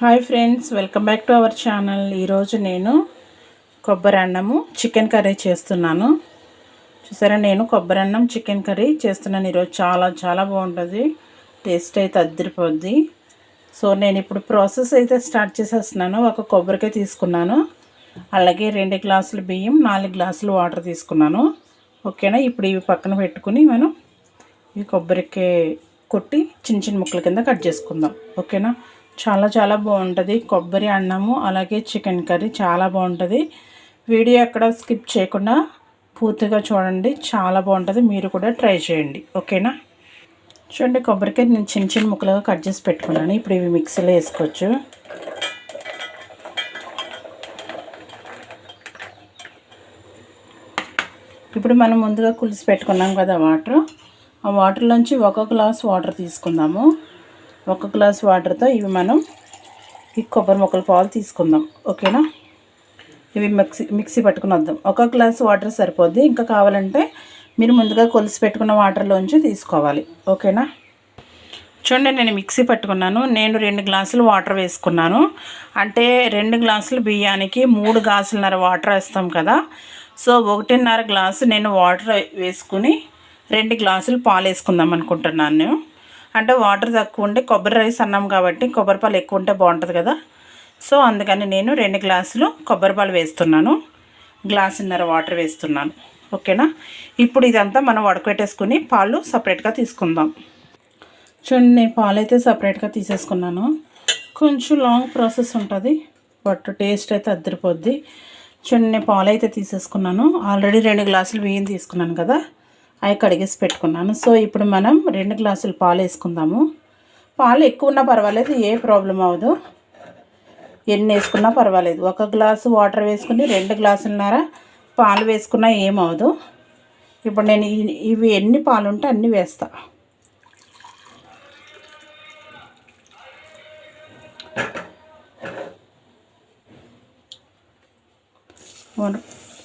Hi friends welcome back to our channel. ఈరోజు నేను కొబ్బరి అన్నము చికెన్ కర్రీ చేస్తున్నాను. చూసారా నేను కొబ్బరి అన్నం చికెన్ కర్రీ చేస్తున్నాను. ఈరోజు చాలా చాలా బాగుంటుంది. టేస్ట్ అయితే అద్దరిపోద్ది. సో నేను ఇప్పుడు ప్రాసెస్ అయితే స్టార్ట్ చేసేస్తున్నాను. ఒక కొబ్బరికాయ తీసుకున్నాను. అలాగే రెండు గ్లాసులు బియ్యం నాలుగు గ్లాసులు వాటర్ తీసుకున్నాను. ఓకేనా? ఇప్పుడు ఇవి పక్కన పెట్టుకుని మనం ఈ కొబ్బరికాయ కొట్టి చిన్న చిన్న ముక్కల కింద కట్ చేసుకుందాం. ఓకేనా? చాలా చాలా బాగుంటుంది. కొబ్బరి అన్నము అలాగే చికెన్ కర్రీ చాలా బాగుంటుంది. వీడియో ఎక్కడ స్కిప్ చేయకుండా పూర్తిగా చూడండి. చాలా బాగుంటుంది. మీరు కూడా ట్రై చేయండి. ఓకేనా? చూడండి కొబ్బరికాయ నేను చిన్న చిన్న ముక్కలుగా కట్ చేసి పెట్టుకున్నాను. ఇప్పుడు ఇవి మిక్సీలో వేసుకోవచ్చు. ఇప్పుడు మనం ముందుగా కులిసి పెట్టుకున్నాం కదా వాటర్. ఆ వాటర్లోంచి ఒక గ్లాస్ వాటర్ తీసుకుందాము. ఒక గ్లాస్ వాటర్తో ఇవి మనం ఈ కొబ్బరి మొక్కల పాలు తీసుకుందాం. ఓకేనా? ఇవి మిక్సీ మిక్సీ పట్టుకుని వద్దాం. ఒక గ్లాస్ వాటర్ సరిపోద్ది. ఇంకా కావాలంటే మీరు ముందుగా కొలిసి పెట్టుకున్న వాటర్లోంచి తీసుకోవాలి. ఓకేనా? చూడండి నేను మిక్సీ పట్టుకున్నాను. నేను రెండు గ్లాసులు వాటర్ వేసుకున్నాను. అంటే రెండు గ్లాసులు బియ్యానికి మూడు గ్లాసులన్నర వాటర్ వేస్తాం కదా. సో ఒకటిన్నర గ్లాసు నేను వాటర్ వేసుకుని రెండు గ్లాసులు పాలు వేసుకుందాం అనుకుంటున్నాను. అంటే వాటర్ తక్కువ ఉంటే కొబ్బరి రైస్ అన్నాం కాబట్టి కొబ్బరి పాలు ఎక్కువ ఉంటే బాగుంటుంది కదా. సో అందుకని నేను రెండు గ్లాసులు కొబ్బరి పాలు వేస్తున్నాను. గ్లాసున్నర వాటర్ వేస్తున్నాను. ఓకేనా? ఇప్పుడు ఇదంతా మనం వడకపెట్టేసుకుని పాలు సపరేట్గా తీసుకుందాం. చూడండి నేను పాలు అయితే సపరేట్గా తీసేసుకున్నాను. కొంచెం లాంగ్ ప్రాసెస్ ఉంటుంది బట్ టేస్ట్ అయితే అద్దరిపోద్ది. చూడండి నేను పాలు అయితే తీసేసుకున్నాను. ఆల్రెడీ రెండు గ్లాసులు బియ్యం తీసుకున్నాను కదా. అవి కడిగేసి పెట్టుకున్నాను. సో ఇప్పుడు మనం రెండు గ్లాసులు పాలు వేసుకుందాము. పాలు ఎక్కువ ఉన్నా పర్వాలేదు ఏ ప్రాబ్లం అవ్వదు. ఎన్ని వేసుకున్నా పర్వాలేదు. ఒక గ్లాసు వాటర్ వేసుకుని రెండు గ్లాసులన్నర పాలు వేసుకున్నా ఏమవదు ఇప్పుడు నేను ఇవి ఎన్ని పాలు ఉంటే అన్నీ వేస్తా.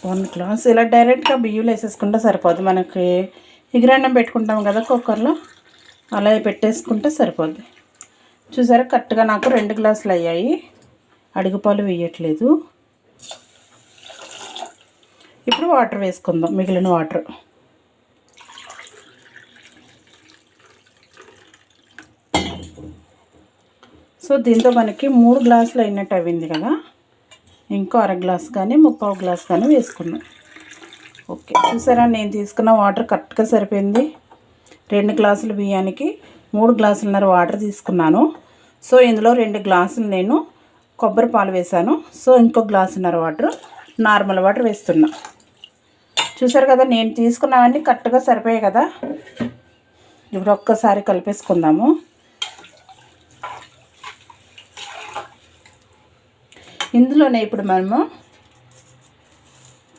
వన్ గ్లాస్ ఇలా డైరెక్ట్గా బియ్యం వేసేసుకుంటే సరిపోద్ది మనకి ఎగిరన్నం పెట్టుకుంటాం కదా కుక్కర్లో అలా పెట్టేసుకుంటే సరిపోద్ది. చూసారా? కరెక్ట్గా నాకు రెండు గ్లాసులు అయ్యాయి. అడుగుపాలు వేయట్లేదు. ఇప్పుడు వాటర్ వేసుకుందాం. మిగిలిన వాటర్. సో దీంతో మనకి మూడు గ్లాసులు అయినట్టు అయింది కదా. ఇంకో అర గ్లాస్ కానీ ముప్పావు గ్లాస్ కానీ వేసుకున్నాం. ఓకే. చూసారా నేను తీసుకున్న వాటర్ కరెక్ట్గా సరిపోయింది. రెండు గ్లాసుల బియ్యానికి మూడు గ్లాసులున్నర వాటర్ తీసుకున్నాను. సో ఇందులో రెండు గ్లాసులు నేను కొబ్బరి పాలు వేసాను సో ఇంకో గ్లాసున్నర వాటర్ నార్మల్ వాటర్ వేస్తున్నా. చూసారు కదా నేను తీసుకున్నవన్నీ కరెక్ట్గా సరిపోయాయి కదా. ఇప్పుడు ఒక్కసారి కలిపేసుకుందాము. ఇందులోనే ఇప్పుడు మనము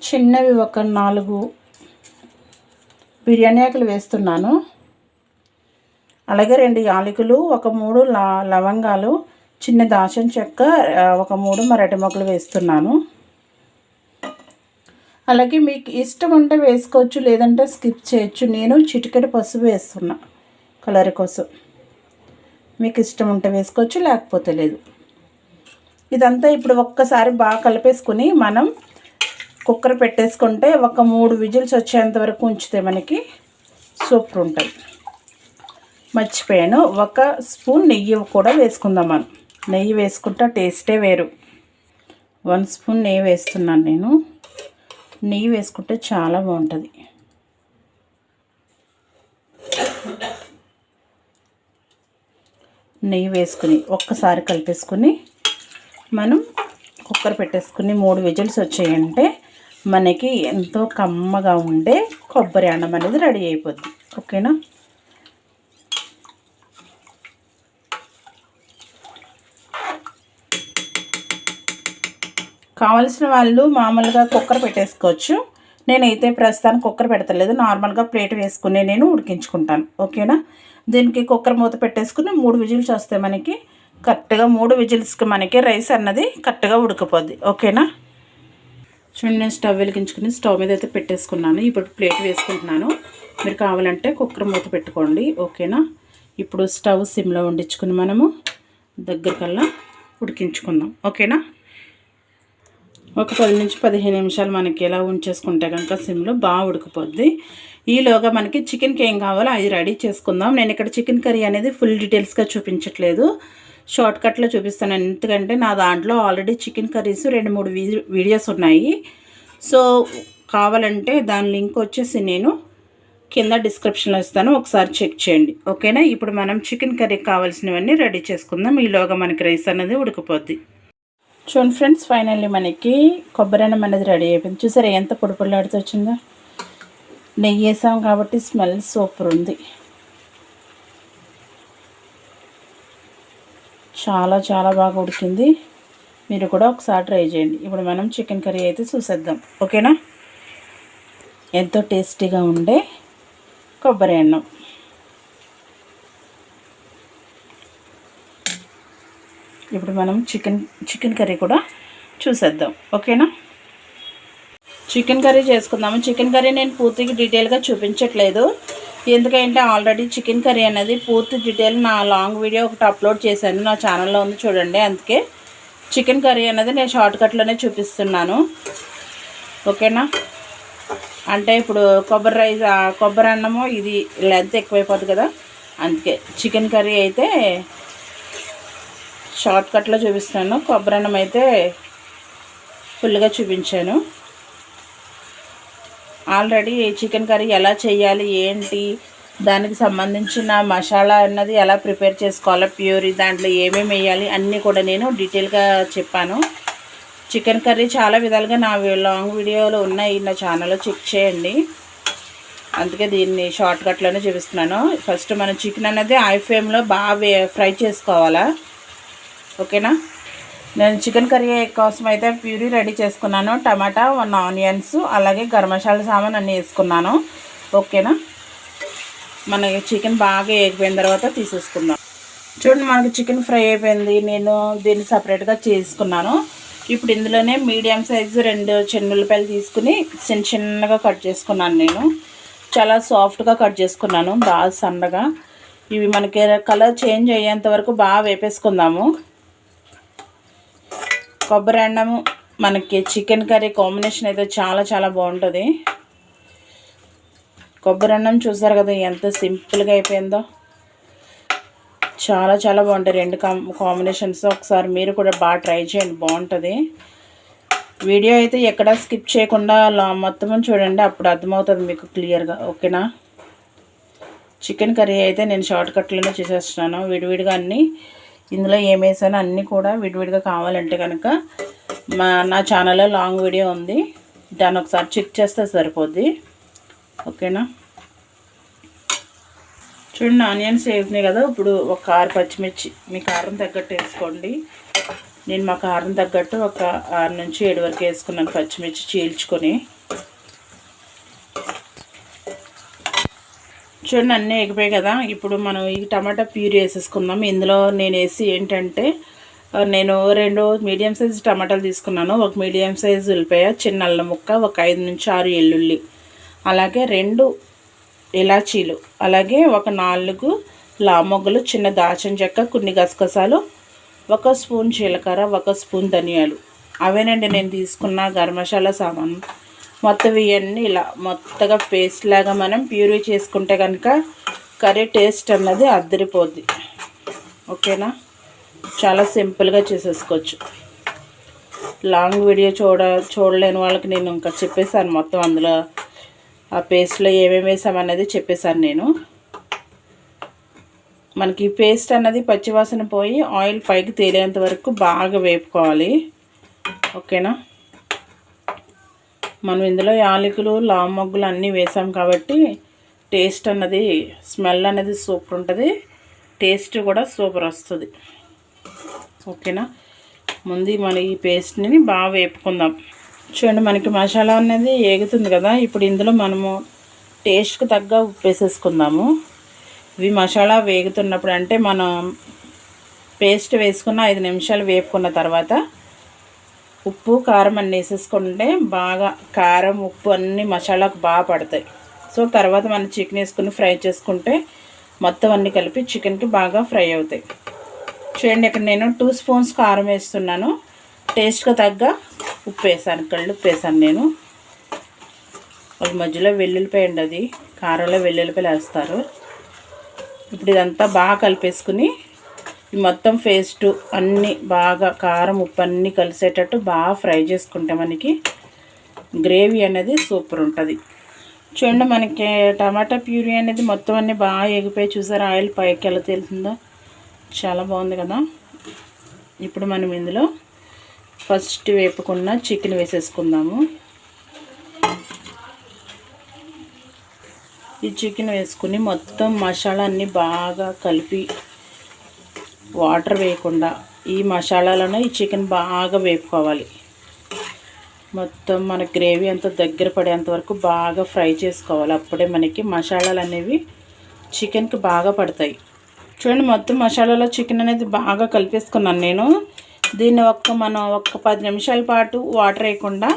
చిన్నవి ఒక నాలుగు బిర్యానీ ఆకులు వేస్తున్నాను. అలాగే రెండు యాలకులు ఒక మూడు లవంగాలు చిన్న దాచిన చెక్క ఒక మూడు మరటి మొక్కలు వేస్తున్నాను. అలాగే మీకు ఇష్టం ఉంటే వేసుకోవచ్చు లేదంటే స్కిప్ చేయొచ్చు. నేను చిటికెడు పసుపు వేస్తున్నా కలర్ కోసం. మీకు ఇష్టం ఉంటే వేసుకోవచ్చు లేకపోతే లేదు. ఇదంతా ఇప్పుడు ఒక్కసారి బాగా కలిపేసుకుని మనం కుక్కర్ పెట్టేసుకుంటే ఒక మూడు విజిల్స్ వచ్చేంత వరకు ఉంచితే మనకి సూపర్ ఉంటుంది. మర్చిపోయాను. ఒక స్పూన్ నెయ్యి కూడా వేసుకుందాం మనం. నెయ్యి వేసుకుంటే టేస్టే వేరు. వన్ స్పూన్ నెయ్యి వేస్తున్నాను నేను. నెయ్యి వేసుకుంటే చాలా బాగుంటుంది. నెయ్యి వేసుకుని ఒక్కసారి కలిపేసుకుని మనం కుక్కర్ పెట్టేసుకుని మూడు విజిల్స్ వచ్చాయంటే మనకి ఎంతో కమ్మగా ఉండే కొబ్బరి అన్నం అనేది రెడీ అయిపోద్ది. ఓకేనా? కావలసిన వాళ్ళు మామూలుగా కుక్కర్ పెట్టేసుకోవచ్చు. నేనైతే ప్రస్తుతానికి కుక్కర్ పెడతలేదు. నార్మల్గా ప్లేట్ వేసుకుని నేను ఉడికించుకుంటాను. ఓకేనా? దీనికి కుక్కర్ మూత పెట్టేసుకుని మూడు విజిల్స్ వస్తే మనకి. కరెక్ట్గా మూడు విజిల్స్కి మనకి రైస్ అన్నది కరెక్ట్గా ఉడకపోద్ది. ఓకేనా? చూడండి నేను స్టవ్ వెలిగించుకుని స్టవ్ మీద అయితే పెట్టేసుకున్నాను. ఇప్పుడు ప్లేట్ వేసుకుంటున్నాను. మీరు కావాలంటే కుక్కర్ మూత పెట్టుకోండి. ఓకేనా? ఇప్పుడు స్టవ్ సిమ్లో వండించుకుని మనము దగ్గరకల్లా ఉడికించుకుందాం. ఓకేనా? ఒక పది నుంచి పదిహేను నిమిషాలు మనకి ఎలా ఉంచేసుకుంటే కనుక సిమ్లో బాగా ఉడికిపోద్ది. ఈలోగా మనకి చికెన్కి ఏం కావాలో అది రెడీ చేసుకుందాం. నేను ఇక్కడ చికెన్ కర్రీ అనేది ఫుల్ డీటెయిల్స్గా చూపించట్లేదు. షార్ట్కట్లో చూపిస్తాను ఎందుకంటే నా దాంట్లో ఆల్రెడీ చికెన్ కర్రీస్ రెండు మూడు వీడియోస్ ఉన్నాయి. సో కావాలంటే దాని లింక్ వచ్చేసి నేను కింద డిస్క్రిప్షన్లో ఇస్తాను. ఒకసారి చెక్ చేయండి. ఓకేనా? ఇప్పుడు మనం చికెన్ కర్రీకి కావాల్సినవన్నీ రెడీ చేసుకుందాం. ఈలోగా మనకి రైస్ అనేది ఉడికిపోద్ది. చూడండి ఫ్రెండ్స్ ఫైనల్లీ మనకి కొబ్బరి అన్నం అనేది రెడీ అయిపోయింది. చూసారా ఎంత పొడిపొడిలాడుతూ వచ్చిందో? నెయ్యి వేసాం కాబట్టి స్మెల్ సూపర్ ఉంది. చాలా చాలా బాగా ఉడికింది. మీరు కూడా ఒకసారి ట్రై చేయండి. ఇప్పుడు మనం చికెన్ కర్రీ అయితే చూసేద్దాం. ఓకేనా? ఎంతో టేస్టీగా ఉండే కొబ్బరి అన్నం. ఇప్పుడు మనం చికెన్ చికెన్ కర్రీ కూడా చూసేద్దాం. ఓకేనా? చికెన్ కర్రీ చేసుకుందాము. చికెన్ కర్రీ నేను పూర్తిగా డీటెయిల్గా చూపించట్లేదు. ఎందుకంటే ఆల్రెడీ చికెన్ కర్రీ అనేది పూర్తి డీటెయిల్ నా లాంగ్ వీడియో ఒకటి అప్లోడ్ చేశాను నా ఛానల్లో ఉంది చూడండి అందుకే చికెన్ కర్రీ అనేది నేను షార్ట్కట్లోనే చూపిస్తున్నాను. ఓకేనా? అంటే ఇప్పుడు కొబ్బరి రైస్ కొబ్బరి అన్నము ఇది లెంత్ ఎక్కువైపోతుంది కదా అందుకే చికెన్ కర్రీ అయితే షార్ట్కట్లో చూపిస్తాను కొబ్బరి అన్నం అయితే ఫుల్గా చూపించాను. ఆల్రెడీ చికెన్ కర్రీ ఎలా చేయాలి ఏంటి దానికి సంబంధించిన మసాలా అన్నది ఎలా ప్రిపేర్ చేసుకోవాలో ప్యూరీ దాంట్లో ఏమేమి వేయాలి అన్నీ కూడా నేను డీటెయిల్గా చెప్పాను. చికెన్ కర్రీ చాలా విధాలుగా నా లాంగ్ వీడియోలు ఉన్నాయి నా ఛానల్లో చెక్ చేయండి. అందుకే దీన్ని షార్ట్ కట్లోనే చూపిస్తున్నాను. ఫస్ట్ మనం చికెన్ అనేది ఐ ఫ్లేమ్లో బాగా ఫ్రై చేసుకోవాలా. ఓకేనా? నేను చికెన్ కర్రీ కోసం అయితే ప్యూరీ రెడీ చేసుకున్నాను. టమాటా వన్ ఆనియన్స్ అలాగే గరం మసాలా సామాన్ అన్నీ వేసుకున్నాను. ఓకేనా? మన చికెన్ బాగా వేగిపోయిన తర్వాత తీసేసుకుందాం. చూడండి మనకి చికెన్ ఫ్రై అయిపోయింది. నేను దీన్ని సపరేట్గా చేసుకున్నాను. ఇప్పుడు ఇందులోనే మీడియం సైజు రెండు చెన్నులపాయలు తీసుకుని చిన్న చిన్నగా కట్ చేసుకున్నాను నేను. చాలా సాఫ్ట్గా కట్ చేసుకున్నాను. బాగా సన్నగా. ఇవి మనకి కలర్ చేంజ్ అయ్యేంత వరకు బాగా వేపేసుకుందాము. కొబ్బరి అన్నము మనకి చికెన్ కర్రీ కాంబినేషన్ అయితే చాలా చాలా బాగుంటుంది. కొబ్బరి అన్నం చూసారు కదా ఎంత సింపుల్గా అయిపోయిందో. చాలా చాలా బాగుంటాయి రెండు కాంబినేషన్స్. ఒకసారి మీరు కూడా బాగా ట్రై చేయండి బాగుంటుంది. వీడియో అయితే ఎక్కడ స్కిప్ చేయకుండా మొత్తం చూడండి అప్పుడు అర్థమవుతుంది మీకు క్లియర్గా ఓకేనా? చికెన్ కర్రీ అయితే నేను షార్ట్ కట్లోనే చేసేస్తున్నాను. విడివిడిగా అన్నీ ఇందులో ఏమేసానో అన్నీ కూడా విడివిడిగా కావాలంటే కనుక మా నా ఛానల్లో లాంగ్ వీడియో ఉంది. దాన్ని ఒకసారి చెక్ చేస్తే సరిపోద్ది. ఓకేనా? చూడండి ఆనియన్స్ వేసినాయి కదా. ఇప్పుడు ఒక ఆరు పచ్చిమిర్చి మీ కారం తగ్గట్టు వేసుకోండి. నేను మా కారం తగ్గట్టు ఒక ఆరు నుంచి ఏడు వరకు వేసుకున్నాను పచ్చిమిర్చి చీల్చుకొని. చూడండి అన్నీ ఎగిపోయాయి కదా. ఇప్పుడు మనం ఈ టమాటా ప్యూరీ వేసేసుకుందాం. ఇందులో నేను వేసి ఏంటంటే నేను రెండు మీడియం సైజు టమాటాలు తీసుకున్నాను. ఒక మీడియం సైజు ఉల్లిపాయ చిన్న అల్లం ముక్క ఒక ఐదు నుంచి ఆరు ఎల్లుల్లి. అలాగే రెండు ఇలాచీలు అలాగే ఒక నాలుగు లామొగ్గలు చిన్న దాచిన చెక్క కొన్ని గసగసాలు ఒక స్పూన్ జీలకర్ర ఒక స్పూన్ ధనియాలు. అవేనండి నేను తీసుకున్న గరం మసాలా సామాను. మొత్తం ఇవన్నీ ఇలా మొత్తగా పేస్ట్ లాగా మనం ప్యూరీ చేసుకుంటే కనుక కర్రీ టేస్ట్ అన్నది అద్దరిపోద్ది. ఓకేనా? చాలా సింపుల్గా చేసేసుకోవచ్చు. లాంగ్ వీడియో చూడ చూడలేని వాళ్ళకి నేను ఇంకా చెప్పేశాను మొత్తం అందులో. ఆ పేస్ట్లో ఏమేమి వేసామన్నది చెప్పేశాను నేను. మనకి పేస్ట్ అన్నది పచ్చివాసన పోయి ఆయిల్ పైకి తేలేంత వరకు బాగా వేపుకోవాలి. ఓకేనా? మనం ఇందులో యాలకులు లావు మొగ్గులు అన్నీ వేసాం కాబట్టి టేస్ట్ అన్నది స్మెల్ అనేది సూపర్ ఉంటుంది. టేస్ట్ కూడా సూపర్ వస్తుంది. ఓకేనా? ముందు మన ఈ పేస్ట్ని బాగా వేపుకుందాం. చూడండి మనకి మసాలా అనేది ఏగుతుంది కదా. ఇప్పుడు ఇందులో మనము టేస్ట్కి తగ్గ ఉప్పు వేసేసుకుందాము. ఇవి మసాలా వేగుతున్నప్పుడు అంటే మనం పేస్ట్ వేసుకున్న ఐదు నిమిషాలు వేపుకున్న తర్వాత ఉప్పు కారం అన్నీ వేసేసుకుంటే బాగా కారం ఉప్పు అన్నీ మసాలాకు బాగా పడతాయి. సో తర్వాత మనం చికెన్ వేసుకుని ఫ్రై చేసుకుంటే మొత్తం అన్నీ కలిపి చికెన్కి బాగా ఫ్రై అవుతాయి. చూడండి ఇక్కడ నేను టూ స్పూన్స్ కారం వేస్తున్నాను. టేస్ట్కి తగ్గ ఉప్పు వేసాను కళ్ళు ఉప్పు వేసాను నేను. ఒక మధ్యలో వెల్లుల్లిపాయ అండి అది. కారంలో వెల్లుల్లిపాయలు వేస్తారు. ఇప్పుడు ఇదంతా బాగా కలిపేసుకుని మొత్తం పేస్ట్ అన్నీ బాగా కారం ఉప్పు అన్నీ కలిసేటట్టు బాగా ఫ్రై చేసుకుంటే మనకి గ్రేవీ అనేది సూపర్ ఉంటుంది. చూడండి మనకి టమాటా ప్యూరీ అనేది మొత్తం అన్నీ బాగా ఎగిపోయి చూసారు? ఆయిల్ పైకి ఎలా తేలుతుందో. చాలా బాగుంది కదా. ఇప్పుడు మనం ఇందులో ఫస్ట్ వేపుకున్న చికెన్ వేసేసుకుందాము. ఈ చికెన్ వేసుకుని మొత్తం మసాలా అన్నీ బాగా కలిపి వాటర్ వేయకుండా ఈ మసాలాలను ఈ చికెన్ బాగా వేపుకోవాలి. మొత్తం మన గ్రేవీ అంతా దగ్గర పడేంత వరకు బాగా ఫ్రై చేసుకోవాలి. అప్పుడే మనకి మసాలాలు అనేవి చికెన్కి బాగా పడతాయి. చూడండి మొత్తం మసాలాలో చికెన్ అనేది బాగా కలిపేసుకున్నాను నేను. దీన్ని ఒక్క మనం ఒక్క పది నిమిషాల పాటు వాటర్ వేయకుండా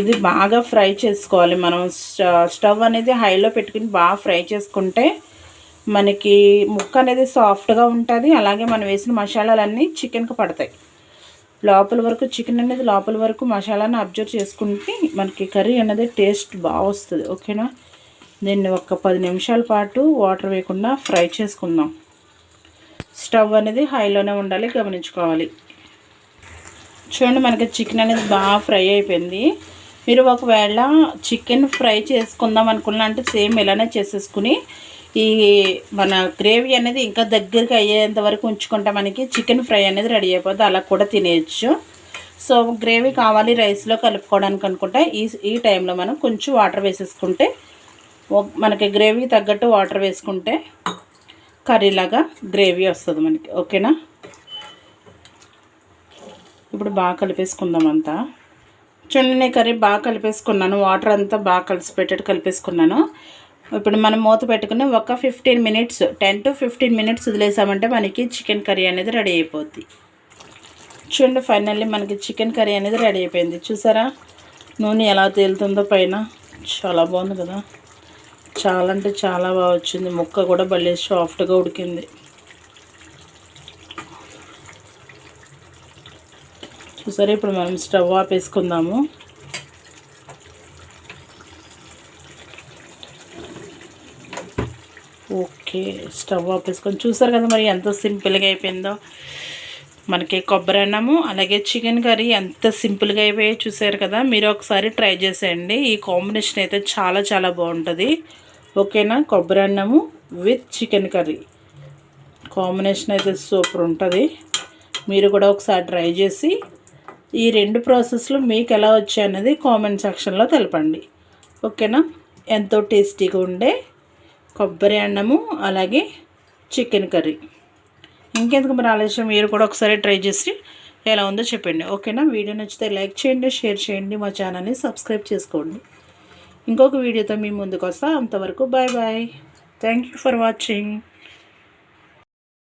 ఇది బాగా ఫ్రై చేసుకోవాలి. మనం స్టవ్ అనేది హైలో పెట్టుకుని బాగా ఫ్రై చేసుకుంటే మనకి ముక్క అనేది సాఫ్ట్గా ఉంటుంది. అలాగే మనం వేసిన మసాలాలన్నీ చికెన్కి పడతాయి. లోపల వరకు చికెన్ అనేది లోపల వరకు మసాలాను అబ్జర్వ్ చేసుకుంటే మనకి కర్రీ అనేది టేస్ట్ బాగా వస్తుంది. ఓకేనా దీన్ని ఒక పది నిమిషాల పాటు వాటర్ వేయకుండా ఫ్రై చేసుకుందాం. స్టవ్ అనేది హైలోనే ఉండాలి గమనించుకోవాలి. చూడండి మనకి చికెన్ అనేది బాగా ఫ్రై అయిపోయింది. మీరు ఒకవేళ చికెన్ ఫ్రై చేసుకుందాం అనుకున్నా అంటే సేమ్ ఇలానే చేసేసుకుని ఈ మన గ్రేవీ అనేది ఇంకా దగ్గరికి అయ్యేంత వరకు ఉంచుకుంటే మనకి చికెన్ ఫ్రై అనేది రెడీ అయిపోతుంది అలా కూడా తినేయచ్చు. సో గ్రేవీ కావాలి రైస్లో కలుపుకోవడానికి అనుకుంటే ఈ ఈ టైంలో మనం కొంచెం వాటర్ వేసేసుకుంటే మనకి గ్రేవీ తగ్గట్టు వాటర్ వేసుకుంటే కర్రీలాగా గ్రేవీ వస్తుంది మనకి. ఓకేనా? ఇప్పుడు బాగా కలిపేసుకుందాం అంతా. చూడండి కర్రీ బాగా కలిపేసుకున్నాను. వాటర్ అంతా బాగా కలిసిపెట్టేట్టు కలిపేసుకున్నాను. ఇప్పుడు మనం మూత పెట్టుకుని ఒక fifteen minutes ten to fifteen minutes వదిలేసామంటే మనకి చికెన్ కర్రీ అనేది రెడీ అయిపోద్ది. చూడండి ఫైనల్లీ మనకి చికెన్ కర్రీ అనేది రెడీ అయిపోయింది. చూసారా? నూనె ఎలా తేలుతుందో పైన. చాలా బాగుంది కదా? చాలా అంటే చాలా బాగా వచ్చింది. ముక్క కూడా భలే సాఫ్ట్గా ఉడికింది. చూసారా? ఇప్పుడు మనం స్టవ్ ఆపేసుకుందాము. ఓకే స్టవ్ ఆపేసుకొని చూసారు కదా మరి ఎంత సింపుల్గా అయిపోయిందో. మనకి కొబ్బరి అన్నము అలాగే చికెన్ కర్రీ ఎంత సింపుల్గా అయిపోయాయి చూసారు కదా. మీరు ఒకసారి ట్రై చేసేయండి. ఈ కాంబినేషన్ అయితే చాలా చాలా బాగుంటుంది. ఓకేనా? కొబ్బరి అన్నము విత్ చికెన్ కర్రీ. కాంబినేషన్ అయితే సూపర్ ఉంటుంది. మీరు కూడా ఒకసారి ట్రై చేసి ఈ రెండు ప్రాసెస్లు మీకు ఎలా వచ్చాయన్నది కామెంట్ సెక్షన్లో తెలపండి. ఓకేనా? ఎంతో టేస్టీగా ఉండే కొబ్బరి అన్నము అలాగే చికెన్ కర్రీ. ఇంకెందుకు మరి ఆలస్యం? మీరు కూడా ఒకసారి ట్రై చేసి ఎలా ఉందో చెప్పండి. ఓకేనా? వీడియో నచ్చితే లైక్ చేయండి షేర్ చేయండి మా ఛానల్ని సబ్స్క్రైబ్ చేసుకోండి. ఇంకొక వీడియోతో మీ ముందుకు వస్తా. అంతవరకు bye bye thank you for watching.